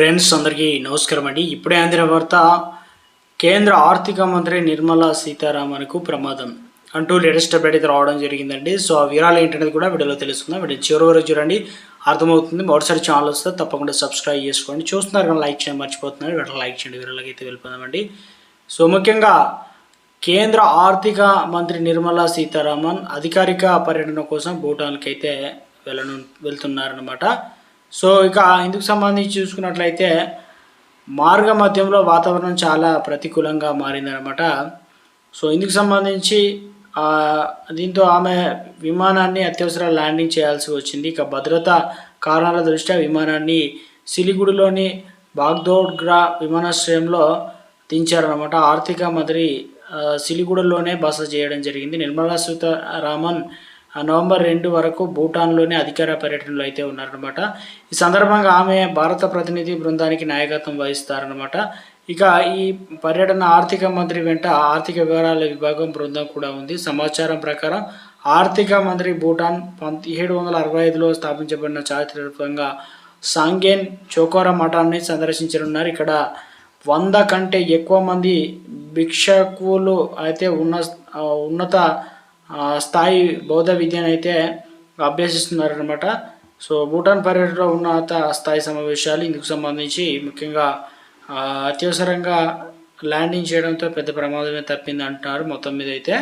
Friends అందరికీ నమస్కారం అండి. ఇప్పుడే అందిన వార్త కేంద్ర ఆర్థిక మంత్రి నిర్మలా సీతారామన్కు ప్రమాదం అంటూ లేటెస్ట్ అప్డేట్ అయితే రావడం జరిగిందండి. సో ఆ వివరాలు ఏంటనేది కూడా వీడియోలో తెలుసుకుందాం. వీడియో చివరి వరకు చూడండి. అర్థమవుతుంది. మొదటిసారి ఛానల్ వస్తే తప్పకుండా సబ్స్క్రైబ్ చేసుకోండి. చూస్తున్నారు కానీ లైక్ చేయడం మర్చిపోతున్నారు. వీడియో లైక్ చేయండి. వీడియోలోకి అయితే వెళ్ళిపోదామండి. సో ముఖ్యంగా కేంద్ర ఆర్థిక మంత్రి నిర్మలా సీతారామన్ అధికారిక పర్యటన కోసం భూటాన్కి అయితే వెళ్ళను వెళ్తున్నారనమాట సో ఇక ఇందుకు సంబంధించి చూసుకున్నట్లయితే మార్గ మధ్యంలో వాతావరణం చాలా ప్రతికూలంగా మారిందనమాట సో ఇందుకు సంబంధించి దీంతో ఆమె విమానాన్ని అత్యవసర ల్యాండింగ్ చేయాల్సి వచ్చింది. ఇక భద్రతా కారణాల దృష్ట్యా విమానాన్ని సిలిగుడిలోని బాగ్దోడ్గ్రా విమానాశ్రయంలో దించారనమాట ఆర్థిక మంత్రి ఆ, సిలిగుడిలోనే బస చేయడం జరిగింది. నిర్మలా సీతారామన్ నవంబర్ రెండు వరకు భూటాన్లోనే అధికార పర్యటనలో అయితే ఉన్నారనమాట ఈ సందర్భంగా ఆమె భారత ప్రతినిధి బృందానికి నాయకత్వం వహిస్తారనమాట ఇక ఈ పర్యటన ఆర్థిక మంత్రి వెంట ఆర్థిక వివరాల విభాగం బృందం కూడా ఉంది. సమాచారం ప్రకారం ఆర్థిక మంత్రి భూటాన్ పదిహేడు వందల అరవై ఐదులో స్థాపించబడిన చారిత్రకంగా సాంగేన్ చోకోరా మఠాన్ని సందర్శించనున్నారు. ఇక్కడ వంద కంటే ఎక్కువ మంది భిక్షకులు అయితే ఉన్న ఉన్నత స్థాయి బౌద్ధ విద్యను అయితే అభ్యసిస్తున్నారనమాట సో భూటాన్ పర్యటనలో ఉన్నత స్థాయి సమావేశాలు ఇందుకు సంబంధించి ముఖ్యంగా అత్యవసరంగా ల్యాండింగ్ చేయడంతో పెద్ద ప్రమాదమే తప్పింది అంటున్నారు మొత్తం మీద అయితే.